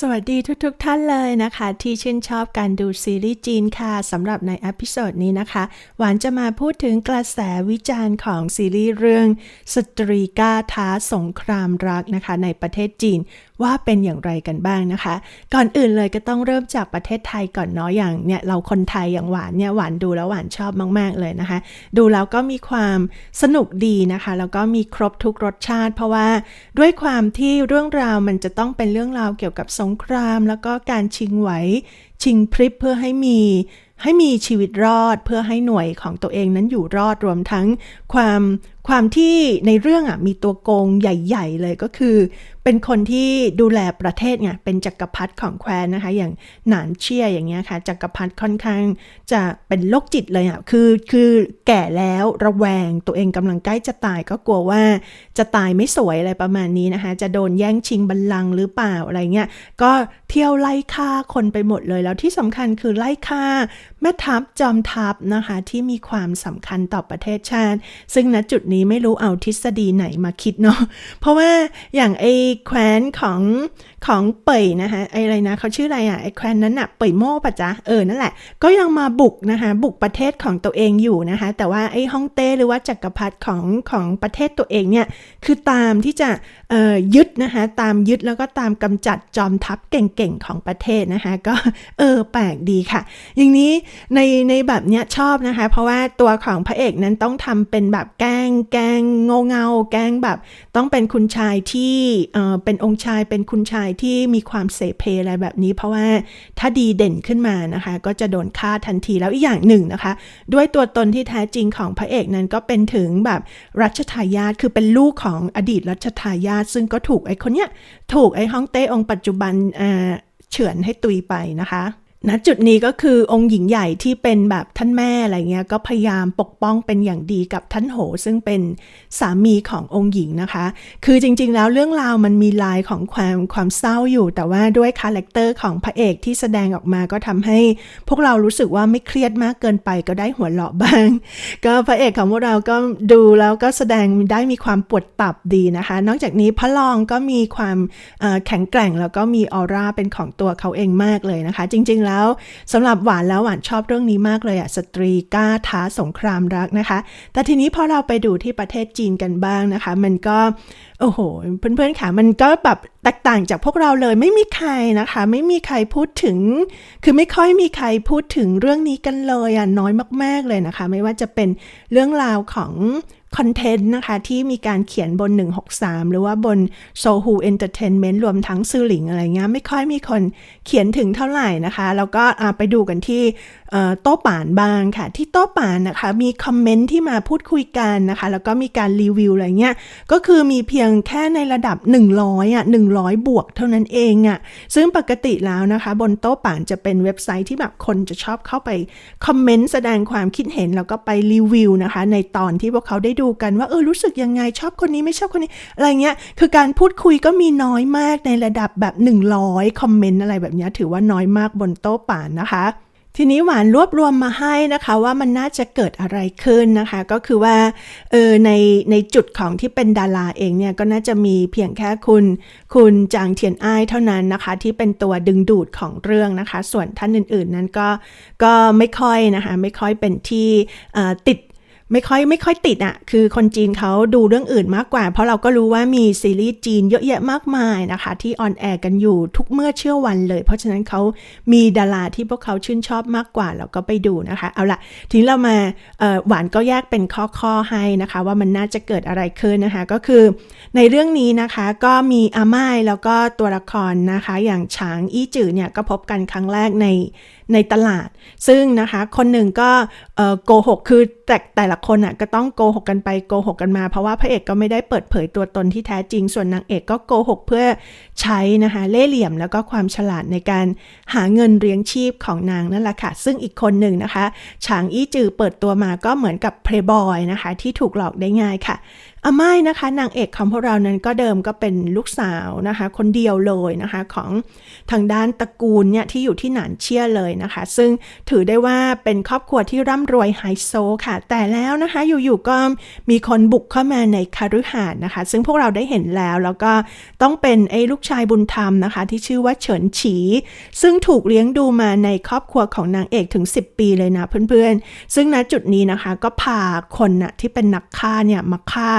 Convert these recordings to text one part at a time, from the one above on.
สวัสดีทุกๆทท่านเลยนะคะ ที่ชื่นชอบการดูซีรีส์จีนค่ะสำหรับในอพิโซดนี้นะคะ หวานจะมาพูดถึงกระแสวิจารณ์ของซีรีส์เรื่อง สตรีก้าท้าสงครามรักนะคะ ในประเทศจีนว่าเป็นอย่างไรกันบ้างนะคะ ก่อนอื่นเลยก็ต้องเริ่มจากประเทศไทยก่อนเนาะอย่างเนี่ยเราคนไทยอย่างหวานเนี่ยหวานดูแล้วหวานชอบมาก ๆเลยนะคะ ดูแล้วก็มีความสนุกดีนะคะ แล้วก็มีครบทุกรสชาติ เพราะว่าด้วยความที่เรื่องราวมันจะต้องเป็นเรื่องราวเกี่ยวกับสงงคราม แล้วก็การชิงไหว ชิงพริบเพื่อให้มีให้มีชีวิตรอดเพื่อให้หน่วยของตัวเองนั้นอยู่รอดรวมทั้งความ ความที่ในเรื่องอะมีตัวโกงใหญ่ ๆ เลยก็คือ เป็นคนที่ดูแลประเทศไงเป็นจักรพรรดิของแคว้นนะคะ อย่างหนานเชี่ยอย่างเงี้ยค่ะจักรพรรดิค่อนข้างจะเป็นโรคจิตเลยอะคือคือแก่แล้วระแวงตัวเองกำลังใกล้จะตายก็กลัวว่าจะตายไม่สวยอะไรประมาณนี้นะคะ จะโดนแย่งชิงบัลลังก์หรือเปล่าอะไรเงี้ยก็เที่ยวไล่ฆ่าคนไปหมดเลยแล้วที่สำคัญคือไล่ฆ่าแม่ทัพจอมทัพนะคะที่มีความสำคัญต่อประเทศชาติ ซึ่งณจุดนี้ไม่รู้เอาทฤษฎีไหนมาคิดเนาะเพราะว่าอย่างไอ้แคว้นของของเป่ยนะคะไอ้อะไรนะเขาชื่ออะไรอะไอ้แคว้นนั้นอะเป่ยโม่ปะจ๊ะเออนั่นแหละ ก็ยังมาบุกนะคะบุกประเทศของตัวเองอยู่นะคะ แต่ว่าไอ้ฮ่องเต้หรือว่าจักรพรรดิของของประเทศตัวเองเนี่ยคือตามที่จะเอ่อยึดนะคะตามยึดแล้วก็ตามกำจัดจอมทัพเก่งๆของประเทศนะคะก็เออแปลกดีค่ะ อย่างนี้ในในแบบเนี้ยชอบนะคะ เพราะว่าตัวของพระเอกนั้นต้องทำเป็นแบบแกล้งแกล้งโงเงาแกงแบบ ต้องเป็นคุณชายที่เออเป็นองค์ชายเป็นคุณชายที่มีความเสเพอะไรแบบนี้ เพราะว่าถ้าดีเด่นขึ้นมานะคะ ก็จะโดนฆ่าทันทีแล้วอีกอย่างหนึ่งนะคะ ด้วยตัวตนที่แท้จริงของพระเอกนั้นก็เป็นถึงแบบรัชทายาทคือเป็นลูกของอดีตรัชทายาทซึ่งก็ถูกไอ้คนเนี้ยถูกไอ้ฮ่องเต้องปัจจุบันเฉือนให้ตุยไปนะคะ ณจุดนี้ก็คือองค์หญิงใหญ่ที่เป็นแบบท่านแม่อะไรเงี้ยก็พยายามปกป้องเป็นอย่างดีกับท่านโห ซึ่งเป็นสามีขององค์หญิงนะคะ คือจริงๆแล้วเรื่องราวมันมีลายของความความเศร้าอยู่ แต่ว่าด้วยคาแรคเตอร์ของพระเอกที่แสดงออกมาก็ทำให้ พวกเรารู้สึกว่าไม่เครียดมากเกินไปก็ได้หัวเราะบ้าง ก็พระเอกของพวกเราก็ดูแล้วก็แสดงได้มีความปวดตับดีนะคะ นอกจากนี้พระรองก็มีความแข็งแกร่งแล้วก็มีออร่าเป็นของตัวเขาเองมากเลยนะคะ จริงๆแล้วสำหรับหวานแล้วหวานชอบเรื่องนี้มากเลยอะสตรีกล้าท้าสงครามรักนะคะ แต่ทีนี้พอเราไปดูที่ประเทศจีนกันบ้างนะคะ มันก็โอ้โห เพื่อนๆค่ะมันก็แบบแตกต่างจากพวกเราเลยไม่มีใครนะคะ ไม่มีใครพูดถึง คือไม่ค่อยมีใครพูดถึงเรื่องนี้กันเลยอะน้อยมาก ๆเลยนะคะ ไม่ว่าจะเป็นเรื่องราวของคอนเทนต์นะคะ ที่มีการเขียนบน 163 หรือว่าบน Sohu Entertainment รวมทั้งซื่อหลิงอะไรเงี้ยไม่ค่อยมีคนเขียนถึงเท่าไหร่นะคะ แล้วก็ไปดูกันที่โต๊ะป่านบ้างค่ะ ที่โต๊ะป่านนะคะ มีคอมเมนต์ที่มาพูดคุยกันนะคะ แล้วก็มีการรีวิวอะไรเงี้ยก็คือมีเพียงแค่ในระดับ 100อะ100 บวกเท่านั้นเองอะซึ่งปกติแล้วนะคะ บนโต๊ะป่านจะเป็นเว็บไซต์ที่แบบคนจะชอบเข้าไปคอมเมนต์แสดงความคิดเห็นแล้วก็ไปรีวิวนะคะ ในตอนที่พวกเขาได้ดูกันว่าเออรู้สึกยังไงชอบคนนี้ไม่ชอบคนนี้อะไรเงี้ยคือการพูดคุยก็มีน้อยมากในระดับแบบ 100 คอมเมนต์อะไรแบบนี้ถือว่าน้อยมากบนโต๊ะป่านนะคะทีนี้หวานรวบรวมมาให้นะคะว่ามันน่าจะเกิดอะไรขึ้นนะคะ ก็คือว่าเออในในจุดของที่เป็นดาราเองเนี่ยก็น่าจะมีเพียงแค่คุณ คุณจางเทียนอ้ายเท่านั้นนะคะ ที่เป็นตัวดึงดูดของเรื่องนะคะ ส่วนท่านอื่นๆนั้นก็ก็ไม่ค่อยนะคะ ไม่ค่อยเป็นที่ติด ไม่ค่อยไม่ค่อยติดอะ่ะคือคนจีนเขาดูเรื่องอื่นมากกว่า เพราะเราก็รู้ว่ามีซีรีส์จีนเยอะแยะมากมายนะคะ ที่ออนแอร์กันอยู่ทุกเมื่อเชื่อวันเลย เพราะฉะนั้นเขามีดาราที่พวกเขาชื่นชอบมากกว่าเราก็ไปดูนะคะ เอาละทีนี้เรามาหวานก็แยกเป็นข้อๆให้นะคะ ว่ามันน่าจะเกิดอะไรขึ้นนะคะ ก็คือในเรื่องนี้นะคะก็มีอาม่ายแล้วก็ตัวละครนะคะ อย่างฉางอี้จื่อเนี่ยก็พบกันครั้งแรกในในตลาด ซึ่งนะคะคนหนึ่งก็โกหกคือแต่แต่ละคนอะก็ต้องโกหกกันไปโกหกกันมา เพราะว่าพระเอกก็ไม่ได้เปิดเผยตัวตนที่แท้จริง ส่วนนางเอกก็โกหกเพื่อใช้นะคะเล่ห์เหลี่ยมแล้วก็ความฉลาดในการหาเงินเลี้ยงชีพของนางนั่นแหละค่ะ ซึ่งอีกคนหนึ่งนะคะฉางอี้จือเปิดตัวมาก็เหมือนกับเพลย์บอยนะคะที่ถูกหลอกได้ง่ายค่ะ อาม่ายนะคะ นางเอกของพวกเรานั้นก็เดิมก็เป็นลูกสาวนะคะ คนเดียวเลยนะคะของทางด้านตระกูลเนี่ยที่อยู่ที่หนานเชี่ยเลยนะคะ ซึ่งถือได้ว่าเป็นครอบครัวที่ร่ำรวยไฮโซค่ะ แต่แล้วนะคะอยู่ๆก็มีคนบุกเข้ามาในคารุหานนะคะ ซึ่งพวกเราได้เห็นแล้วแล้วก็ต้องเป็นไอ้ลูกชายบุญธรรมนะคะ ที่ชื่อว่าเฉินฉี ซึ่งถูกเลี้ยงดูมาในครอบครัวของนางเอกถึง 10 ปีเลยนะเพื่อนๆ ซึ่งณจุดนี้นะคะก็พาคนน่ะที่เป็นนักฆ่าเนี่ยมาฆ่า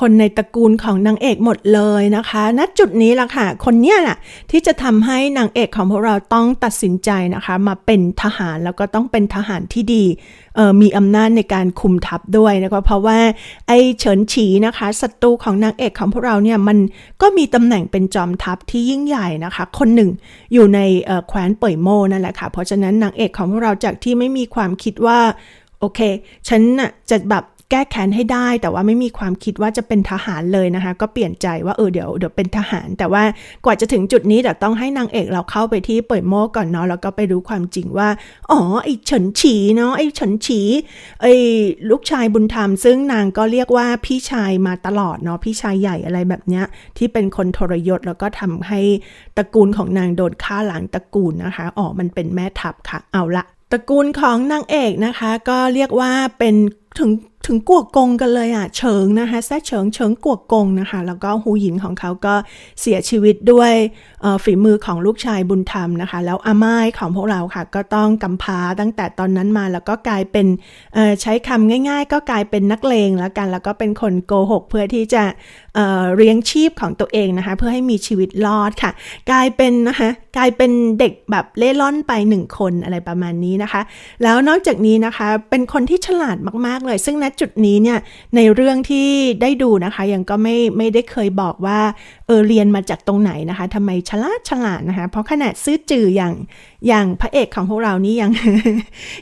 คนในตระกูลของนางเอกหมดเลยนะคะ ณ จุดนี้ล่ะค่ะ คนเนี้ยแหละที่จะทำให้นางเอกของพวกเราต้องตัดสินใจนะคะ มาเป็นทหารแล้วก็ต้องเป็นทหารที่ดี มีอำนาจในการคุมทัพด้วยนะคะเพราะว่าไอ้เฉินฉีนะคะศัตรูของนางเอกของพวกเราเนี่ยมันก็มีตำแหน่งเป็นจอมทัพที่ยิ่งใหญ่นะคะ คนหนึ่งอยู่ในแคว้นเป่ยโมนั่นแหละค่ะ เพราะฉะนั้นนางเอกของพวกเราจากที่ไม่มีความคิดว่าโอเค ฉันน่ะจะแบบ แก้แค้นให้ได้ แต่ว่าไม่มีความคิดว่าจะเป็นทหารเลยนะคะ ก็เปลี่ยนใจว่าเออเดี๋ยวเดี๋ยวเป็นทหาร แต่ว่ากว่าจะถึงจุดนี้เดี๋ยวต้องให้นางเอกเราเข้าไปที่เป่ยโมก่อนเนาะแล้วก็ไปรู้ความจริงว่าอ๋อไอ้เฉินฉีเนาะไอ้เฉินฉีไอ้ลูกชายบุญธรรม ซึ่งนางก็เรียกว่าพี่ชายมาตลอดเนาะพี่ชายใหญ่อะไรแบบเนี้ยที่เป็นคนทรยศแล้วก็ทำให้ตระกูลของนางโดนฆ่าหลังตระกูลนะคะอ๋อมันเป็นแม่ทัพค่ะเอาละตระกูลของนางเอกนะคะ ก็เรียกว่าเป็นถึง ถึงกวกกงกันเลยอะเฉิงนะคะแซ่เฉิงเฉิงกวกกงนะคะ แล้วก็หูหยินของเขาก็เสียชีวิตด้วยฝีมือของลูกชายบุญธรรมนะคะ แล้วอาม่ายของพวกเราค่ะ ก็ต้องกำพาตั้งแต่ตอนนั้นมาแล้วก็กลายเป็นใช้คำง่าย ๆ ก็กลายเป็นนักเลงแล้วกัน แล้วก็เป็นคนโกหกเพื่อที่จะเเลี้ยงชีพของตัวเองนะคะ เพื่อให้มีชีวิตรอดค่ะ กลายเป็นนะคะกลายเป็นเด็กแบบเล่ร่อนไปหนึ่งคนอะไรประมาณนี้นะคะ แล้วนอกจากนี้นะคะเป็นคนที่ฉลาดมากๆเลย ซึ่งณจุดนี้เนี่ยในเรื่องที่ได้ดูนะคะยังก็ไม่ไม่ได้เคยบอกว่าเออเรียนมาจากตรงไหนนะคะทำไมฉลาดฉลาดนะคะ เพราะขนาดซื้อจื่ออย่างอย่างพระเอกของพวกเรานี่ยัง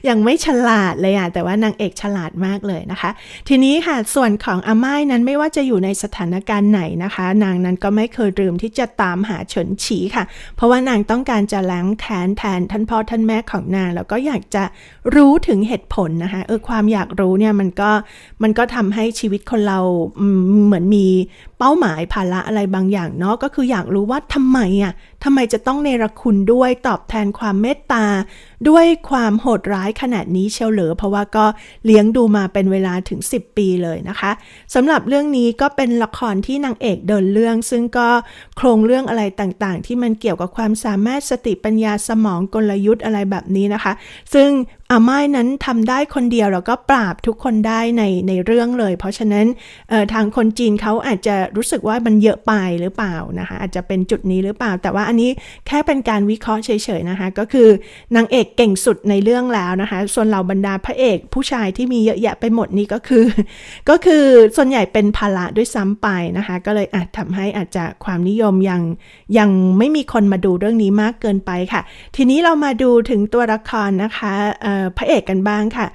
ยังไม่ฉลาดเลยอะแต่ว่านางเอกฉลาดมากเลยนะคะ ทีนี้ค่ะส่วนของอาม่ายนั้นไม่ว่าจะอยู่ในสถานการณ์ไหนนะคะ นางนั้นก็ไม่เคยลืมที่จะตามหาเฉินฉีค่ะ เพราะว่านางต้องการจะล้างแค้นแทนท่านพ่อท่านแม่ของนาง แล้วก็อยากจะรู้ถึงเหตุผลนะคะเออความอยากรู้เนี่ยมันก็มันก็ทำให้ชีวิตคนเราเหมือนมีเป้าหมายภาระอะไรบางอย่างเนาะก็คืออยากรู้ว่าทำไมอะทำไมจะต้องเนรคุณด้วยตอบแทนความเมตตา ด้วยความโหดร้ายขนาดนี้เชียวเหลือ เพราะว่าก็เลี้ยงดูมาเป็นเวลาถึง 10 ปีเลยนะคะสำหรับเรื่องนี้ก็เป็นละครที่นางเอกเดินเรื่อง ซึ่งก็โครงเรื่องอะไรต่างๆ ที่มันเกี่ยวกับความสามารถสติปัญญาสมองกลยุทธ์อะไรแบบนี้นะคะ ซึ่งอาม่ายนั้นทำได้คนเดียวแล้วก็ปราบทุกคนได้ในในเรื่องเลย เพราะฉะนั้นทางคนจีนเขาอาจจะรู้สึกว่ามันเยอะไปหรือเปล่านะคะอาจจะเป็นจุดนี้หรือเปล่า แต่ว่าอันนี้แค่เป็นการวิเคราะห์เฉยๆนะคะก็คือนางเอกเก่งสุดในเรื่องแล้วนะคะส่วนเหล่าบรรดาพระเอกผู้ชายที่มีเยอะแยะไปหมดนี่ก็คือ ก็คือส่วนใหญ่เป็นภาระด้วยซ้ำไปนะคะ ก็เลยอาจทำให้อาจจะความนิยมยังยังไม่มีคนมาดูเรื่องนี้มากเกินไปค่ะ ทีนี้เรามาดูถึงตัวละครนะคะพระเอกกันบ้างค่ะ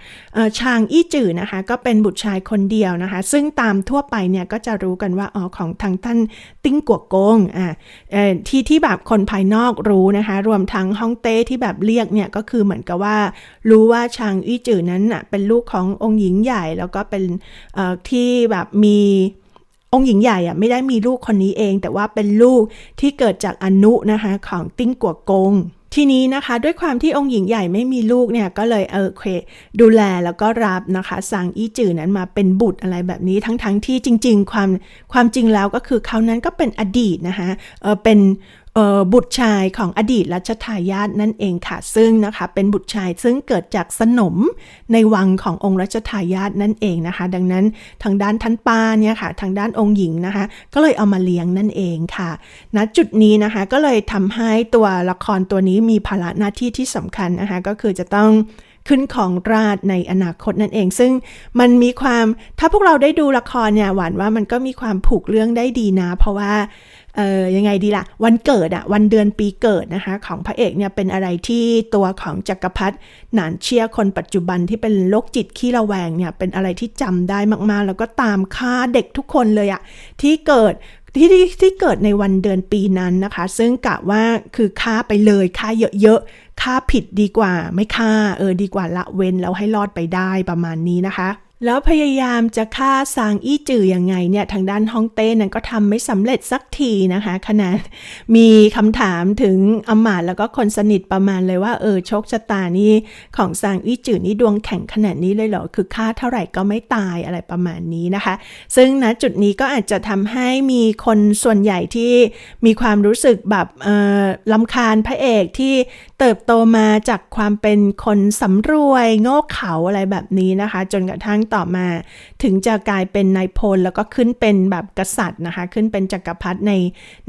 ชางอี้จื่อนะคะก็เป็นบุตรชายคนเดียวนะคะ ซึ่งตามทั่วไปเนี่ยก็จะรู้กันว่าอ๋อของทางท่านติ้งกัวกงอ่าที่ที่แบบคนภายนอกรู้นะคะ รวมทั้งฮ่องเต้ที่แบบเรียกเนี่ยก็คือเหมือนกับว่า รู้ว่าชางอี้จื่อนั้นน่ะเป็นลูกขององค์หญิงใหญ่แล้วก็เป็นที่แบบมีองค์หญิงใหญ่อะไม่ได้มีลูกคนนี้เอง แต่ว่าเป็นลูกที่เกิดจากอนุนะคะของติ้งกัวกง ทีนี้นะคะด้วยความที่องค์หญิงใหญ่ไม่มีลูกเนี่ยก็เลยเออเคดูแลแล้วก็รับนะคะสั่งอี้จื่อนั้นมาเป็นบุตรอะไรแบบนี้ทั้งๆทที่จริง ๆ ความความจริงแล้วก็คือเขานั้นก็เป็นอดีตนะคะเออเป็น บุตรชายของอดีตรัชทายาทนั่นเองค่ะ ซึ่งนะคะเป็นบุตรชายซึ่งเกิดจากสนมในวังขององค์รัชทายาทนั่นเองนะคะ ดังนั้นทางด้านท่านป้าเนี่ยค่ะ ทางด้านองค์หญิงนะคะ ก็เลยเอามาเลี้ยงนั่นเองค่ะณจุดนี้นะคะก็เลยทำให้ตัวละครตัวนี้มีภาระหน้าที่ที่สำคัญนะคะก็คือจะต้อง ขึ้นของราชในอนาคตนั่นเอง ซึ่งมันมีความถ้าพวกเราได้ดูละครเนี่ยหวานว่ามันก็มีความผูกเรื่องได้ดีนะ เพราะว่าเออยังไงดีละ่ะ วันเกิดอะวันเดือนปีเกิดนะคะ ของพระเอกเนี่ยเป็นอะไรที่ตัวของจักรพรรดิหนานเชียคนปัจจุบันที่เป็นโรคจิตขี้ระแวงเนี่ยเป็นอะไรที่จำได้มากๆ แล้วก็ตามฆ่าเด็กทุกคนเลยอะที่เกิด ที่ที่ที่เกิดในวันเดือนปีนั้นนะคะ ซึ่งกะว่าคือฆ่าไปเลยฆ่าเยอะๆฆ่าผิดดีกว่า ไม่ฆ่าเออดีกว่าละเว้นแล้วให้รอดไปได้ประมาณนี้นะคะ แล้วพยายามจะฆ่าซางอี้จือยังไงเนี่ยทางด้านฮ่องเต้นั้นก็ทำไม่สำเร็จสักทีนะคะขนาดมีคำถามถึงอำมาตย์แล้วก็คนสนิทประมาณเลยว่าเออโชคชะตานี่ของซางอี้จือนี่ดวงแข็งขนาดนี้เลยเหรอคือฆ่าเท่าไหร่ก็ไม่ตายอะไรประมาณนี้นะคะ ซึ่งณจุดนี้ก็อาจจะทำให้มีคนส่วนใหญ่ที่มีความรู้สึกแบบเออลำคาญพระเอกที่เติบโตมาจากความเป็นคนสำรวยโง่เขลาอะไรแบบนี้นะคะ จนกระทั่งต่อมา ถึงจะกลายเป็นนายพลแล้วก็ขึ้นเป็นแบบกษัตริย์นะคะ ขึ้นเป็นจักรพรรดิใน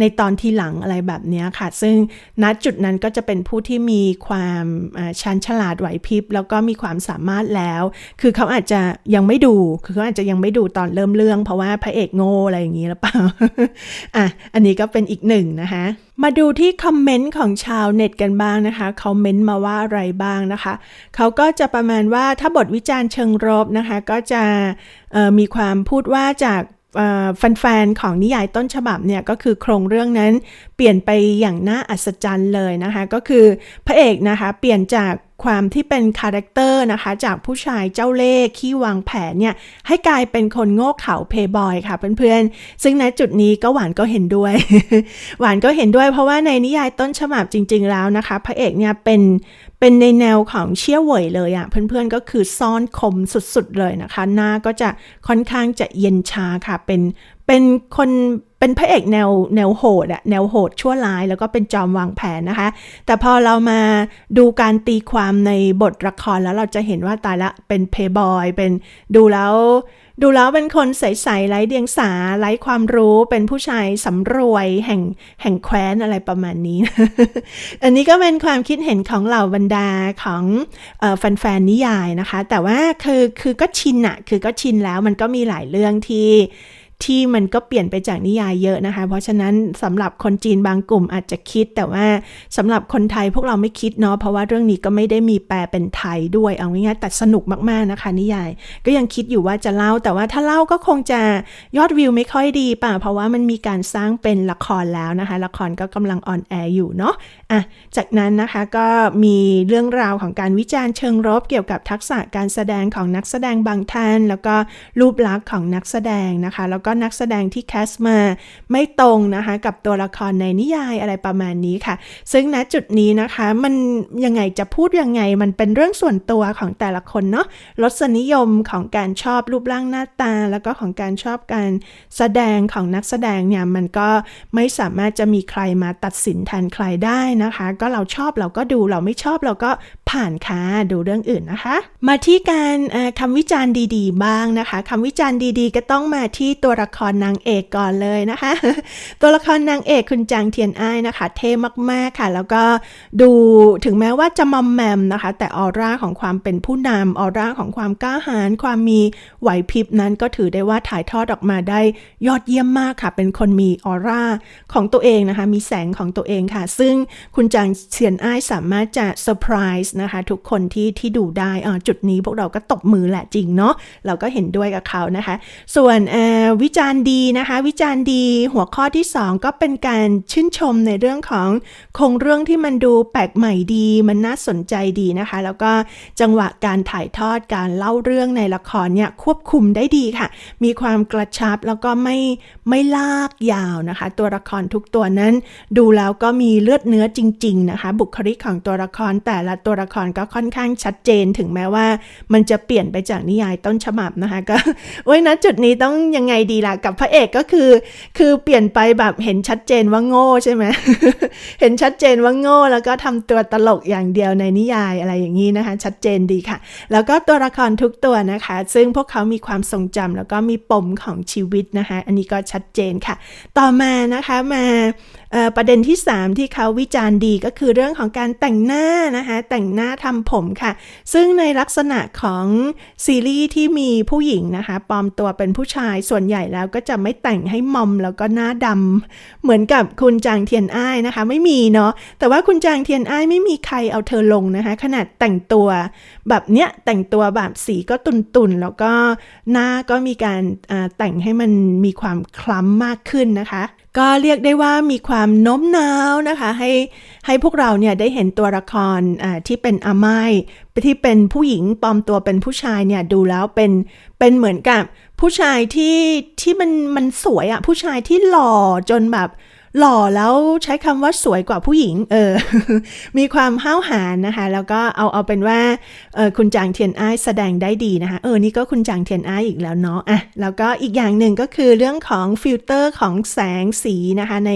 ในตอนที่หลังอะไรแบบนี้ค่ะ ซึ่งณจุดนั้นก็จะเป็นผู้ที่มีความชันฉลาดไหวพริบ แล้วก็มีความสามารถแล้ว คือเขาอาจจะยังไม่ดู คือเขาอาจจะยังไม่ดูตอนเริ่มเรื่อง เพราะว่าพระเอกโง่อะไรอย่างนี้หรือเปล่าอะอันนี้ก็เป็นอีกหนึ่งนะคะมาดูที่คอมเมนต์ของชาวเน็ตกันบ้างนะคะเขาเมนต์มาว่าอะไรบ้างนะคะ เขาก็จะประมาณว่าถ้าบทวิจารณ์เชิงรบนะคะ ก็จะมีความพูดว่าจากแฟนๆของนิยายต้นฉบับเนี่ยก็คือโครงเรื่องนั้นเปลี่ยนไปอย่างน่าอัศจรรย์เลยนะคะ ก็คือพระเอกนะคะ เปลี่ยนจาก ความที่เป็นคาแรคเตอร์นะคะ จากผู้ชายเจ้าเล่ห์ขี้วางแผนเนี่ย ให้กลายเป็นคนโง่เขลาเพย์บอยค่ะเพื่อนๆ ซึ่งในจุดนี้ก็หวานก็เห็นด้วย หวานก็เห็นด้วยเพราะว่าในนิยายต้นฉบับจริง ๆ แล้วนะคะ พระเอกเนี่ยเป็นเป็นในแนวของเชี่ยวเหวยเลยอะ่ะเพื่อนๆก็คือซ่อนคมสุดๆเลยนะคะ หน้าก็จะค่อนข้างจะเย็นชาค่ะเป็น เป็นคนเป็นพระเอกแนวแนวโหดอะแนวโหดชั่วร้ายแล้วก็เป็นจอมวางแผนนะคะ แต่พอเรามาดูการตีความในบทละครแล้วเราจะเห็นว่าตายละเป็นเพย์บอยเป็นดูแล้วดูแล้วเป็นคนใสๆไร้เดียงสาไร้ความรู้เป็นผู้ชายสำรวยแห่งแห่งแคว้นอะไรประมาณนี้ อันนี้ก็เป็นความคิดเห็นของเหล่าบรรดาของแฟนๆนิยายนะคะ แต่ว่าคือคือก็ชินอะคือก็ชินแล้วมันก็มีหลายเรื่องที่ ที่มันก็เปลี่ยนไปจากนิยายเยอะนะคะ เพราะฉะนั้นสำหรับคนจีนบางกลุ่มอาจจะคิด แต่ว่าสำหรับคนไทยพวกเราไม่คิดเนาะเพราะว่าเรื่องนี้ก็ไม่ได้มีแปลเป็นไทยด้วยเอาง่ายๆแต่สนุกมากๆนะคะ นิยาย ก็ยังคิดอยู่ว่าจะเล่า แต่ว่าถ้าเล่าก็คงจะยอดวิวไม่ค่อยดีป่ะเพราะว่ามันมีการสร้างเป็นละครแล้วนะคะ ละครก็กำลังออนแอร์อยู่เนาะอะจากนั้นนะคะก็มีเรื่องราวของการวิจารณ์เชิงรบเกี่ยวกับทักษะการแสดงของนักแสดงบางท่าน แล้วก็รูปลักษณ์ของนักแสดงนะคะ แล้วก็นักแสดงที่แคสมาไม่ตรงนะคะกับตัวละครในนิยายอะไรประมาณนี้ค่ะ ซึ่งณจุดนี้นะคะมันยังไงจะพูดยังไงมันเป็นเรื่องส่วนตัวของแต่ละคนเนาะรสนิยมของการชอบรูปร่างหน้าตา แล้วก็ของการชอบการแสดงของนักแสดงเนี่ยมันก็ไม่สามารถจะมีใครมาตัดสินแทนใครได้นะคะ ก็เราชอบเราก็ดูเราไม่ชอบเราก็ผ่านค่ะดูเรื่องอื่นนะคะ มาที่การคำวิจารณ์ดี ๆ บ้างนะคะคำวิจารณ์ดีๆ ก็ต้องมาที่ตัวละครนางเอกก่อนเลยนะคะ ตัวละครนางเอกคุณจางเทียนอ้ายนะคะ เท่มากๆค่ะ แล้วก็ดูถึงแม้ว่าจะมอมแมมนะคะ แต่ออร่าของความเป็นผู้นำออร่าของความกล้าหาญความมีไหวพริบนั้นก็ถือได้ว่าถ่ายทอดออกมาได้ยอดเยี่ยมมากค่ะ เป็นคนมีออร่าของตัวเองนะคะ มีแสงของตัวเองค่ะ ซึ่งคุณจางเทียนอ้ายสามารถจะเซอร์ไพรส์นะคะ ทุกคนที่ที่ดูได้จุดนี้พวกเราก็ตบมือแหละจริงเนาะเราก็เห็นด้วยกับเขานะคะ ส่วนวิจารณ์ดีนะคะ วิจารณ์ดีหัวข้อที่ 2 ก็เป็นการชื่นชมในเรื่องของโครงเรื่องที่มันดูแปลกใหม่ดี มันน่าสนใจดีนะคะ แล้วก็จังหวะการถ่ายทอดการเล่าเรื่องในละครเนี่ยควบคุมได้ดีค่ะ มีความกระชับแล้วก็ไม่ไม่ลากยาวนะคะ ตัวละครทุกตัวนั้น ดูแล้วก็มีเลือดเนื้อจริง ๆ นะคะ บุคลิกของตัวละครแต่ละตัวละครก็ค่อนข้างชัดเจนถึงแม้ว่า มันจะเปลี่ยนไปจากนิยายต้นฉบับนะคะก็โอ้ยนะจุดนี้ต้องยังไงดีล่ะ กับพระเอกก็คือ คือเปลี่ยนไปแบบเห็นชัดเจนว่าโง่ใช่ไหมเห็นชัดเจนว่าโง่แล้วก็ทำตัวตลกอย่างเดียวในนิยายอะไรอย่างนี้นะคะ ชัดเจนดีค่ะ แล้วก็ตัวละครทุกตัวนะคะ ซึ่งพวกเขามีความทรงจำแล้วก็มีปมของชีวิตนะคะ อันนี้ก็ชัดเจนค่ะ ต่อมานะคะมา ประเด็นที่ 3 ที่เขาวิจารณ์ดีก็คือเรื่องของการแต่งหน้านะคะแต่งหน้าทำผมค่ะ ซึ่งในลักษณะของซีรีส์ที่มีผู้หญิงนะคะปลอมตัวเป็นผู้ชายส่วนใหญ่แล้วก็จะไม่แต่งให้มอมแล้วก็หน้าดำเหมือนกับคุณจางเทียนอ้ายนะคะ ไม่มีเนาะแต่ว่าคุณจางเทียนอ้ายไม่มีใครเอาเธอลงนะคะขนาดแต่งตัวแบบเนี้ยแต่งตัวแบบสีก็ตุนๆแล้วก็หน้าก็มีการแต่งให้มันมีความคล้ำมากขึ้นนะคะ ก็เรียกได้ว่ามีความโน้มน้าวนะคะ ให้ให้พวกเราเนี่ยได้เห็นตัวละครที่เป็นอาไม้ที่เป็นผู้หญิงปลอมตัวเป็นผู้ชายเนี่ยดูแล้วเป็นเป็นเหมือนกับผู้ชายที่ที่มันมันสวยอะผู้ชายที่หล่อจนแบบ หล่อแล้วใช้คำว่าสวยกว่าผู้หญิง เออ มีความห้าวหาญนะคะ แล้วก็เอาเอาเป็นว่าเออคุณจางเทียนอ้ายแสดงได้ดีนะคะ เออ นี่ก็คุณจางเทียนอ้ายอีกแล้วเนาะ อะ แล้วก็อีกอย่างหนึ่งก็คือเรื่องของฟิลเตอร์ของแสงสีนะคะใน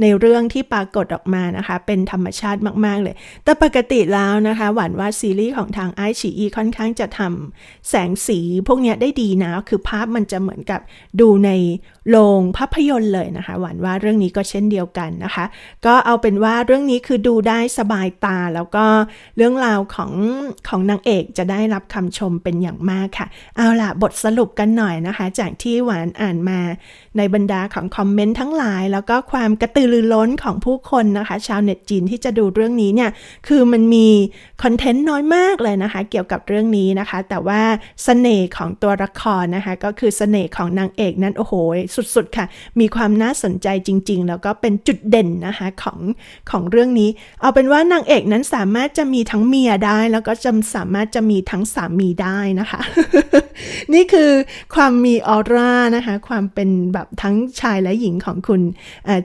ในเรื่องที่ปรากฏออกมานะคะ เป็นธรรมชาติมากๆเลย แต่ปกติแล้วนะคะ หวานว่าซีรีส์ของทางไอชีอีค่อนข้างจะทำแสงสีพวกนี้ได้ดีนะ คือภาพมันจะเหมือนกับดูในโรงภาพยนตร์เลยนะคะ หวานว่าเรื่องนี้ก็เช่นเดียวกันนะคะ ก็เอาเป็นว่าเรื่องนี้คือดูได้สบายตาแล้วก็เรื่องราวของของนางเอกจะได้รับคำชมเป็นอย่างมากค่ะ เอาล่ะบทสรุปกันหน่อยนะคะ จากที่หวานอ่านมาในบรรดาของคอมเมนต์ทั้งหลาย แล้วก็ความกระตือรือร้นของผู้คนนะคะ ชาวเน็ตจีนที่จะดูเรื่องนี้เนี่ยคือมันมีคอนเทนต์น้อยมากเลยนะคะ เกี่ยวกับเรื่องนี้นะคะ แต่ว่าเสน่ห์ของตัวละครนะคะ ก็คือเสน่ห์ของนางเอกนั้นโอ้โหสุดๆค่ะ มีความน่าสนใจจริง ๆ แล้วก็เป็นจุดเด่นนะคะของของเรื่องนี้ เอาเป็นว่านางเอกนั้นสามารถจะมีทั้งเมียได้ แล้วก็จะสามารถจะมีทั้งสามีได้นะคะ นี่คือความมีออร่านะคะ ความเป็นแบบทั้งชายและหญิงของคุณ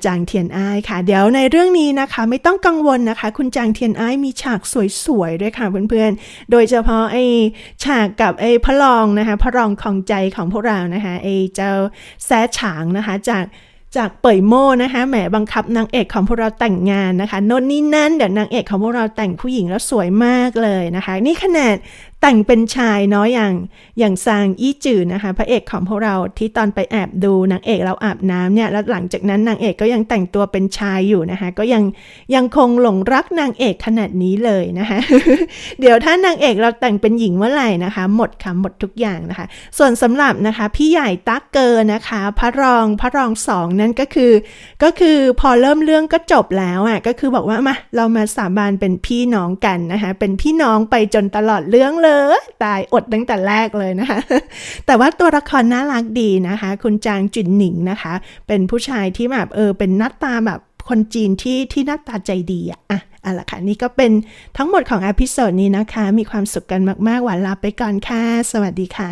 จางเทียนอ้ายค่ะ เดี๋ยวในเรื่องนี้นะคะ ไม่ต้องกังวลนะคะ คุณจางเทียนอ้ายมีฉากสวยๆด้วยค่ะเพื่อนๆ โดยเฉพาะไอ้ฉากกับไอ้พระรองนะคะพระรองของใจของพวกเรานะคะไอ้เจ้าแซ่ฉางนะคะจากจากเป่ยโม่นะคะแหมบังคับนางเอกของพวกเราแต่งงานนะคะโน่นนี่นั่นเดี๋ยวนางเอกของพวกเราแต่งผู้หญิงแล้วสวยมากเลยนะคะ นี่ขนาด แต่งเป็นชายเนาะอย่างอย่างซางอี้จือนะคะ พระเอกของพวกเราที่ตอนไปแอบดูนางเอกเราอาบน้ำเนี่ยแล้วหลังจากนั้นนางเอกก็ยังแต่งตัวเป็นชายอยู่นะคะ ก็ยังยังคงหลงรักนางเอกขนาดนี้เลยนะคะ เดี๋ยวถ้านางเอกเราแต่งเป็นหญิงเมื่อไหร่นะคะ หมดค่ะหมดทุกอย่างนะคะ ส่วนสำหรับนะคะ พี่ใหญ่ตักเกอร์นะคะ พระรองพระรองสองนั่นก็คือ ก็คือพอเริ่มเรื่องก็จบแล้วอะก็คือบอกว่ามาเรามาสาบานเป็นพี่น้องกันนะคะเป็นพี่น้องไปจนตลอดเรื่องเลยตายอดตั้งแต่แรกเลยนะคะ แต่ว่าตัวละครน่ารักดีนะคะ คุณจางจุนหนิงนะคะ เป็นผู้ชายที่แบบเออเป็นหน้าตาแบบคนจีนที่ที่หน้าตาใจดีอะอะอะล่ะค่ะ นี่ก็เป็นทั้งหมดของอพิโซดนี้นะคะ มีความสุขกันมาก ๆ หวานลาไปก่อนค่ะ สวัสดีค่ะ